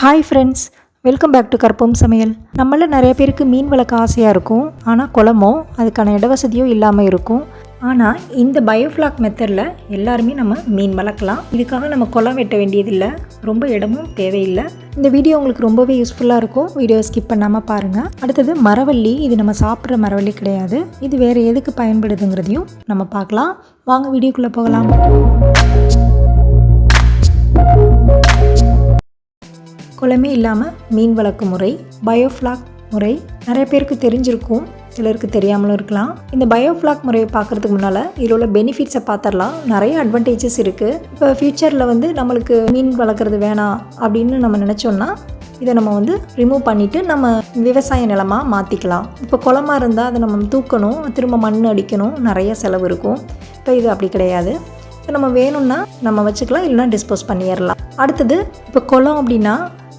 Hi friends welcome back to கற்பம் சமையல். நம்மள நிறைய பேருக்கு மீன் வளர்க்க ஆசையாக இருக்கும் ஆனால் குளமோ அதுக்கான இடவசதியோ இல்லாமல் இருக்கும். ஆனால் இந்த பயோஃப்ளாக் மெத்தடில் எல்லாருமே நம்ம மீன் வளர்க்கலாம். இதுக்காக நம்ம குளம் வெட்ட வேண்டியதில்லை ரொம்ப இடமும் தேவையில்லை. இந்த வீடியோ உங்களுக்கு ரொம்பவே யூஸ்ஃபுல்லாக இருக்கும். வீடியோ ஸ்கிப் பண்ணாமல் பாருங்கள் அடுத்தது மரவள்ளி. இது நம்ம சாப்பிட்ற மரவள்ளி கிடையாது. இது வேறு எதுக்கு பயன்படுதுங்கிறதையும் நம்ம பார்க்கலாம். வாங்க வீடியோக்குள்ளே போகலாம். குளமே இல்லாமல் மீன் வளர்க்கு முறை பயோஃப்ளாக் முறை நிறைய பேருக்கு தெரிஞ்சிருக்கும். சிலருக்கு தெரியாமலும் இருக்கலாம். இந்த பயோஃப்ளாக் முறையை பார்க்குறதுக்கு முன்னால் இதில் உள்ள பெனிஃபிட்ஸை பார்த்துடலாம். நிறைய அட்வான்டேஜஸ் இருக்குது இப்போ ஃப்யூச்சரில் வந்து நம்மளுக்கு மீன் வளர்க்குறது வேணாம் அப்படின்னு நம்ம நினச்சோன்னா இதை நம்ம வந்து ரிமூவ் பண்ணிவிட்டு நம்ம விவசாய நிலமாக மாற்றிக்கலாம் இப்போ குளமாக இருந்தால் அதை நம்ம தூக்கணும் திரும்ப மண் அடிக்கணும் நிறைய செலவு இருக்கும். இப்போ இது அப்படி கிடையாது. இப்போ நம்ம வேணும்னா நம்ம வச்சுக்கலாம் இல்லைனா டிஸ்போஸ் பண்ணிடலாம். அடுத்தது இப்போ குளம் அப்படின்னா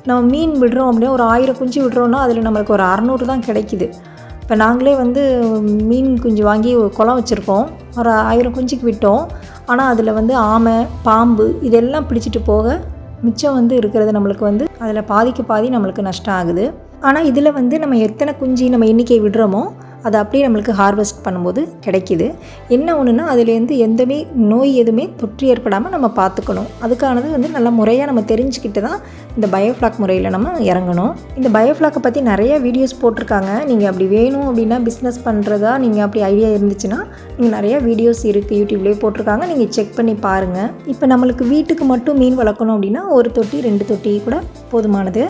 நம்ம மீன் விடுறோம் அப்படின்னா ஒரு ஆயிரம் குஞ்சு விடுறோன்னா அதில் நம்மளுக்கு ஒரு அறநூறு தான் கிடைக்குது. இப்போ நாங்களே வந்து மீன் குஞ்சு வாங்கி ஒரு குளம் வச்சுருக்கோம். ஒரு ஆயிரம் குஞ்சுக்கு விட்டோம். ஆனால் அதில் வந்து ஆமை பாம்பு இதெல்லாம் பிடிச்சிட்டு போக மிச்சம் வந்து இருக்கிறது நம்மளுக்கு வந்து அதில் பாதிக்கு பாதி நம்மளுக்கு நஷ்டம் ஆகுது. ஆனால் இதில் வந்து நம்ம எத்தனை குஞ்சு நம்ம எண்ணிக்கை விடுறோமோ அதை அப்படியே நம்மளுக்கு ஹார்வெஸ்ட் பண்ணும்போது கிடைக்கிது. என்ன ஒன்றுனா அதுலேருந்து எந்தமே நோய் எதுவுமே தொற்று ஏற்படாமல் நம்ம பார்த்துக்கணும். அதுக்கானது வந்து நல்ல முறையாக நம்ம தெரிஞ்சுக்கிட்டு தான் இந்த பயோஃப்ளாக் முறையில் நம்ம இறங்கணும். இந்த பயோஃப்ளாக்கை பற்றி நிறைய வீடியோஸ் போட்டிருக்காங்க. நீங்கள் அப்படி வேணும் அப்படின்னா பிஸ்னஸ் பண்ணுறதா நீங்கள் அப்படி ஐடியா இருந்துச்சுன்னா நீங்கள் நிறைய வீடியோஸ் இருக்குது யூடியூப்லேயே போட்டிருக்காங்க. நீங்கள் செக் பண்ணி பாருங்கள் இப்போ நம்மளுக்கு வீட்டுக்கு மட்டும் மீன் வளர்க்கணும் அப்படின்னா ஒரு தொட்டி ரெண்டு தொட்டி கூட போதுமானது.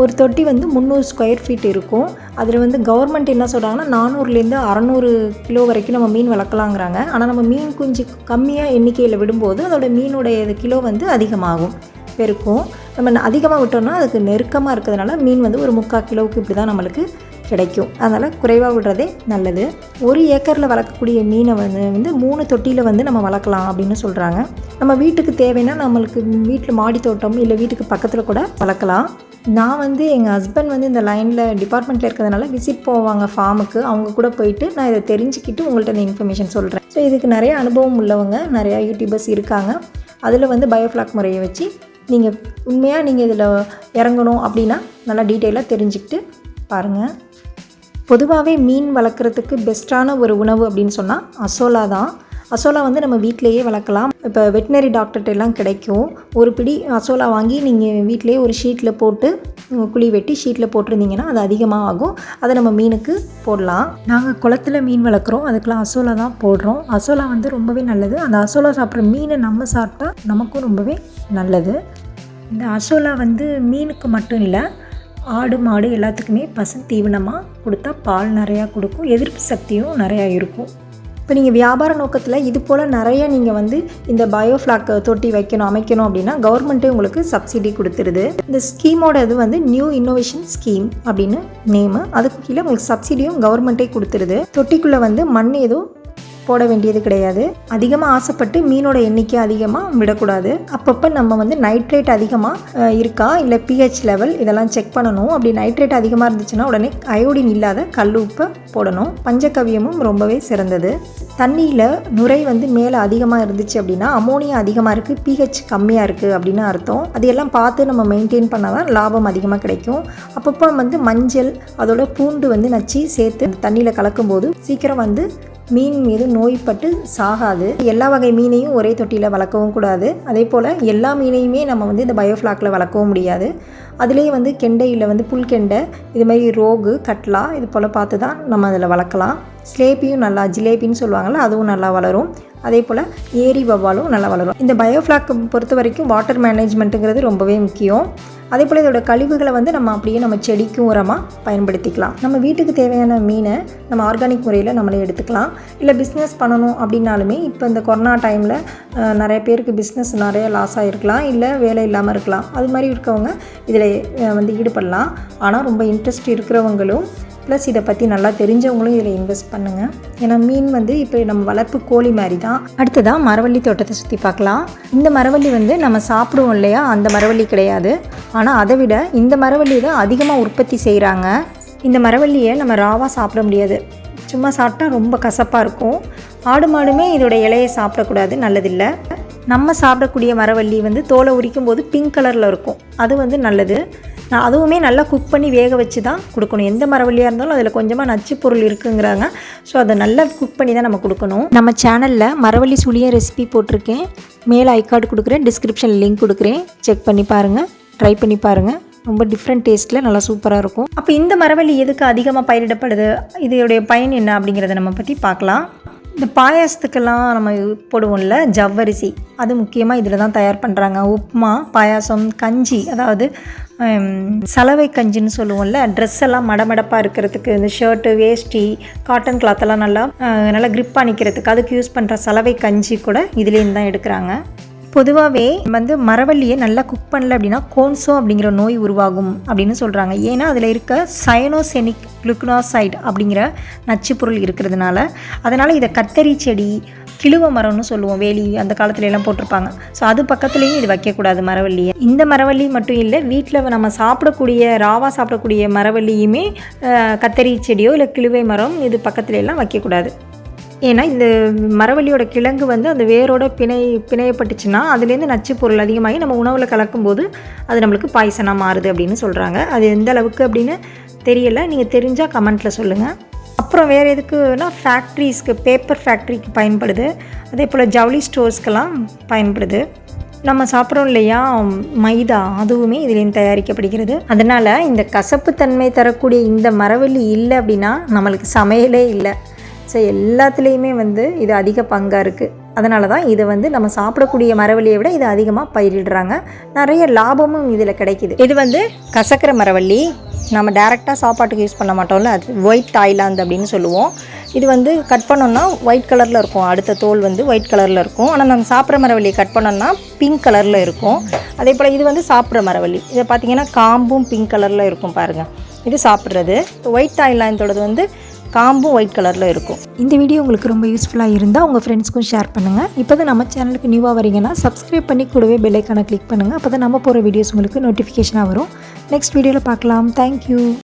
ஒரு தொட்டி வந்து முந்நூறு ஸ்கொயர் ஃபீட் இருக்கும். அதில் வந்து கவர்மெண்ட் என்ன சொல்கிறாங்கன்னா நானூறுலேருந்து அறநூறு கிலோ வரைக்கும் நம்ம மீன் வளர்க்கலாங்கிறாங்க. ஆனால் நம்ம மீன் குஞ்சு கம்மியாக எண்ணிக்கையில் விடும்போது அதோட மீனுடைய கிலோ வந்து அதிகமாகும். பெருக்கும். நம்ம அதிகமாக விட்டோம்னா அதுக்கு நெருக்கமாக இருக்கிறதுனால மீன் வந்து ஒரு முக்கால் கிலோவுக்கு இப்படி தான் நம்மளுக்கு கிடைக்கும். அதனால் குறைவாக விடுறதே நல்லது. ஒரு ஏக்கரில் வளர்க்கக்கூடிய மீனை வந்து வந்து மூணு தொட்டியில் வந்து நம்ம வளர்க்கலாம் அப்படின்னு சொல்கிறாங்க நம்ம வீட்டுக்கு தேவைன்னா நம்மளுக்கு வீட்டில் மாடி தோட்டம் இல்லை வீட்டுக்கு பக்கத்தில் கூட வளர்க்கலாம். நான் வந்து எங்கள் ஹஸ்பண்ட் வந்து இந்த லைனில் டிபார்ட்மெண்ட்டில் இருக்கிறதுனால விசிட் போவாங்க ஃபார்முக்கு அவங்க கூட போயிட்டு நான் இதை தெரிஞ்சுக்கிட்டு உங்கள்கிட்ட இந்த இன்ஃபர்மேஷன் சொல்கிறேன் ஸோ இதுக்கு நிறைய அனுபவம் உள்ளவங்க நிறையா யூடியூபர்ஸ் இருக்காங்க. அதில் வந்து பயோஃப்ளாக் முறையை வச்சு நீங்கள் உண்மையாக நீங்கள் இதில் இறங்கணும் அப்படின்னா நல்லா டீட்டெயிலாக தெரிஞ்சுக்கிட்டு பாருங்கள் பொதுவாகவே மீன் வளர்க்குறதுக்கு பெஸ்ட்டான ஒரு உணவு அப்படின்னு சொன்னால் அசோலா தான். அசோலா வந்து நம்ம வீட்டிலையே வளர்க்கலாம். இப்போ வெட்டினரி டாக்டர்கிட்ட எல்லாம் கிடைக்கும். ஒரு பிடி அசோலா வாங்கி நீங்கள் வீட்டிலேயே ஒரு ஷீட்டில் போட்டு குழி வெட்டி ஷீட்டில் போட்டிருந்தீங்கன்னா அது அதிகமாக ஆகும் அதை நம்ம மீனுக்கு போடலாம். நாங்கள் குளத்துல மீன் வளர்க்குறோம். அதுக்கெலாம் அசோலா தான் போடுறோம். அசோலா வந்து ரொம்பவே நல்லது. அந்த அசோலா சாப்பிட்ற மீனை நம்ம சாப்பிட்டா நமக்கும் ரொம்பவே நல்லது. இந்த அசோலா வந்து மீனுக்கு மட்டும் இல்லை ஆடு மாடு எல்லாத்துக்குமே பசு தீவனமாக கொடுத்தா பால் நிறையா கொடுக்கும் எதிர்ப்பு சக்தியும் நிறையா இருக்கும். இப்போ நீங்கள் வியாபார நோக்கத்தில் இது போல் நிறைய நீங்கள் வந்து இந்த பயோஃப்ளாக் தொட்டி வைக்கணும் அமைக்கணும் அப்படின்னா கவர்மெண்ட்டே உங்களுக்கு சப்சிடி கொடுத்துருது. இந்த ஸ்கீமோட இது வந்து நியூ இன்னோவேஷன் ஸ்கீம் அப்படின்னு நேமு அதுக்கு கீழே உங்களுக்கு சப்சிடியும் கவர்மெண்ட்டே கொடுத்துருது. தொட்டிக்குள்ளே வந்து மண் எதுவும் போட வேண்டியது கிடையாது. அதிகமாக ஆசைப்பட்டு மீனோட எண்ணிக்கை அதிகமாக விடக்கூடாது. அப்பப்போ நம்ம வந்து நைட்ரேட் அதிகமாக இருக்கா? இல்லை பிஹெச் லெவல் இதெல்லாம் செக் பண்ணணும். அப்படி நைட்ரேட் அதிகமாக இருந்துச்சுன்னா உடனே அயோடின் இல்லாத கல் உப்பை போடணும். பஞ்சகவியமும் ரொம்பவே சிறந்தது. தண்ணியில் நுரை வந்து மேலே அதிகமாக இருந்துச்சு அப்படின்னா அமோனியா அதிகமாக இருக்குது பிஹெச் கம்மியாக இருக்குது அப்படின்னு அர்த்தம். அதையெல்லாம் பார்த்து நம்ம மெயின்டைன் பண்ணால் தான் லாபம் அதிகமாக கிடைக்கும். அப்பப்போ வந்து மஞ்சள் அதோட பூண்டு வந்து நச்சு சேர்த்து தண்ணியில் கலக்கும்போது சீக்கிரம் வந்து மீன் மீது நோய்பட்டு சாகாது. எல்லா வகை மீனையும் ஒரே தொட்டியில் வளர்க்கவும் கூடாது. அதே போல் எல்லா மீனையுமே நம்ம வந்து இந்த பயோஃப்ளாக்கில் வளர்க்கவும் முடியாது. அதுலேயே வந்து கெண்டையில் வந்து புல்கெண்டை இது மாதிரி ரோகு கட்லா இது போல் பார்த்து தான் நம்ம அதில் வளர்க்கலாம். ஸ்லேப்பியும் நல்லா ஜிலேபின்னு சொல்லுவாங்கள்ல அதுவும் நல்லா வளரும். அதே போல் ஏரி வவ்வாலும் நல்லா வளரும். இந்த பயோஃப்ளாக் பொறுத்த வரைக்கும் வாட்டர் மேனேஜ்மெண்ட்டுங்கிறது ரொம்பவே முக்கியம். அதே போல் இதோட கழிவுகளை வந்து நம்ம அப்படியே நம்ம செடிக்கும் உரமாக பயன்படுத்திக்கலாம். நம்ம வீட்டுக்கு தேவையான மீனை நம்ம ஆர்கானிக் முறையில் நம்மளே எடுத்துக்கலாம். இல்லை பிஸ்னஸ் பண்ணணும் அப்படின்னாலுமே இப்போ இந்த கொரோனா டைமில் நிறைய பேருக்கு பிஸ்னஸ் நிறைய லாஸ் ஆகிருக்கலாம் இல்லை வேலை இல்லாமல் இருக்கலாம். அது மாதிரி இருக்கவங்க இதில் வந்து ஈடுபடலாம். ஆனால் ரொம்ப இன்ட்ரெஸ்ட் இருக்கிறவங்களும் ப்ளஸ் இதை பற்றி நல்லா தெரிஞ்சவங்களும் இதில் இன்வெஸ்ட் பண்ணுங்கள் ஏன்னா மீன் வந்து இப்போ நம்ம வளர்ப்பு கோழி மாதிரி தான். அடுத்ததாக மரவள்ளி தோட்டத்தை சுற்றி பார்க்கலாம். இந்த மரவள்ளி வந்து நம்ம சாப்பிடுவோம் இல்லையா? அந்த மரவள்ளி கிடையாது. ஆனால் அதை விட இந்த மரவள்ளி தான் அதிகமாக உற்பத்தி செய்கிறாங்க இந்த மரவள்ளியை நம்ம ராவாக சாப்பிட முடியாது. சும்மா சாப்பிட்டா ரொம்ப கசப்பாக இருக்கும். ஆடு மாடுமே இதோட இலையை சாப்பிடக்கூடாது நல்லதில்லை. நம்ம சாப்பிடக்கூடிய மரவள்ளி வந்து தோலை உரிக்கும் போது பிங்க் கலரில் இருக்கும். அது வந்து நல்லது. நான் அதுவுமே நல்லா குக் பண்ணி வேக வச்சு தான் கொடுக்கணும். எந்த மரவள்ளியாக இருந்தாலும் அதில் கொஞ்சமாக நச்சு பொருள் இருக்குங்கிறாங்க. ஸோ அதை நல்லா குக் பண்ணி தான் நம்ம கொடுக்கணும். நம்ம சேனலில் மரவள்ளி சுழிய ரெசிபி போட்டிருக்கேன். மேலே ஐகார்டு கொடுக்குறேன். டிஸ்கிரிப்ஷன் லிங்க் கொடுக்குறேன். செக் பண்ணி பாருங்கள் ட்ரை பண்ணி பாருங்கள் ரொம்ப டிஃப்ரெண்ட் டேஸ்ட்டில் நல்லா சூப்பராக இருக்கும். அப்போ இந்த மரவள்ளி எதுக்கு அதிகமாக பயிரிடப்படுது? இதோடைய பயன் என்ன அப்படிங்கிறத நம்ம பற்றி பார்க்கலாம். இந்த பாயாசத்துக்கெல்லாம் நம்ம போடுவோம்ல ஜவ்வரிசி. அது முக்கியமாக இதில் தான் தயார் பண்ணுறாங்க உப்புமா பாயாசம் கஞ்சி. அதாவது சலவை கஞ்சின்னு சொல்லுவோம்ல ட்ரெஸ் எல்லாம் மடமடப்பாக இருக்கிறதுக்கு இந்த ஷர்ட்டு வேஷ்டி காட்டன் கிளாத்தெல்லாம் நல்லா நல்லா க்ரிப்பாக நிற்கிறதுக்கு அதுக்கு யூஸ் பண்ணுற சலவை கஞ்சி கூட இதுலேருந்து தான் எடுக்கிறாங்க. பொதுவாகவே வந்து மரவள்ளியை நல்லா குக் பண்ணல அப்படின்னா கோன்சோ அப்படிங்கிற நோய் உருவாகும் அப்படின்னு சொல்கிறாங்க ஏன்னா அதில் இருக்க சயனோசெனிக் குளுக்னாசைட் அப்படிங்கிற நச்சுப்பொருள் இருக்கிறதுனால அதனால் இதை கத்தரி செடி கிழுவ மரம்னு சொல்லுவோம். வேலி அந்த காலத்துல எல்லாம் போட்டிருப்பாங்க. ஸோ அது பக்கத்துலேயும் இது வைக்கக்கூடாது மரவள்ளியை. இந்த மரவள்ளி மட்டும் இல்லை வீட்டில் நம்ம சாப்பிடக்கூடிய ராவா சாப்பிடக்கூடிய மரவள்ளியுமே கத்தரி செடியோ இல்லை கிழுவை மரம் இது பக்கத்துல எல்லாம் வைக்கக்கூடாது. ஏன்னா இந்த மரவள்ளியோட கிழங்கு வந்து அந்த வேரோட பிணை பிணையப்பட்டுச்சுன்னா அதுலேருந்து நச்சு பொருள் அதிகமாகி நம்ம உணவில் கலக்கும்போது அது நம்மளுக்கு பாய்சனாக மாறுது அப்படின்னு சொல்கிறாங்க அது எந்த அளவுக்கு அப்படின்னு தெரியலை. நீங்கள் தெரிஞ்சால் கமெண்ட்டில் சொல்லுங்கள் அப்புறம் வேறு எதுக்குன்னா ஃபேக்ட்ரிஸ்க்கு பேப்பர் ஃபேக்ட்ரிக்கு பயன்படுது. அதே போல் ஜவுளி ஸ்டோர்ஸ்க்கெல்லாம் பயன்படுது. நம்ம சாப்பிட்றோம் இல்லையா? மைதா அதுவுமே இதுலேருந்து தயாரிக்கப்படுகிறது. அதனால் இந்த கசப்புத்தன்மை தரக்கூடிய இந்த மரவள்ளி இல்லை அப்படின்னா நம்மளுக்கு சமையலே இல்லை. ஸோ எல்லாத்துலேயுமே வந்து இது அதிக பங்காக இருக்குது அதனால தான் இதை வந்து நம்ம சாப்பிடக்கூடிய மரவள்ளியை விட இது அதிகமாக பயிரிடுறாங்க. நிறைய லாபமும் இதில் கிடைக்குது. இது வந்து கசக்கிற மரவள்ளி. நம்ம டேரெக்டாக சாப்பாட்டுக்கு யூஸ் பண்ண மாட்டோம்ல அது ஒயிட் தாய்லாந்து அப்படின்னு சொல்லுவோம். இது வந்து கட் பண்ணோன்னா ஒயிட் கலரில் இருக்கும். அடுத்த தோல் வந்து ஒயிட் கலரில் இருக்கும். ஆனால் நம்ம சாப்பிட்ற மரவள்ளியை கட் பண்ணோம்னா பிங்க் கலரில் இருக்கும். அதே போல் இது வந்து சாப்பிட்ற மரவள்ளி. இதை பார்த்திங்கன்னா காம்பும் பிங்க் கலரில் இருக்கும் பாருங்கள் இது சாப்பிட்றது. ஒயிட் தாய்லாந்தோடது வந்து காம்பும் ஒயிட் கலரில் இருக்கும். இந்த வீடியோ உங்களுக்கு ரொம்ப யூஸ்ஃபுல்லாக இருந்தால் உங்கள் ஃப்ரெண்ட்ஸ்க்கும் ஷேர் பண்ணுங்கள் இப்போ தான் நம்ம சேனலுக்கு நியூவாக வரீங்கன்னா சப்ஸ்கிரைப் பண்ணி கூடவே பெல்லைக்கான கிளிக் பண்ணுங்கள் அப்போ தான் நம்ம போகிற வீடியோஸ் உங்களுக்கு நோட்டிஃபிகேஷனாக வரும். நெக்ஸ்ட் வீடியோவில் பார்க்கலாம். தேங்க்யூ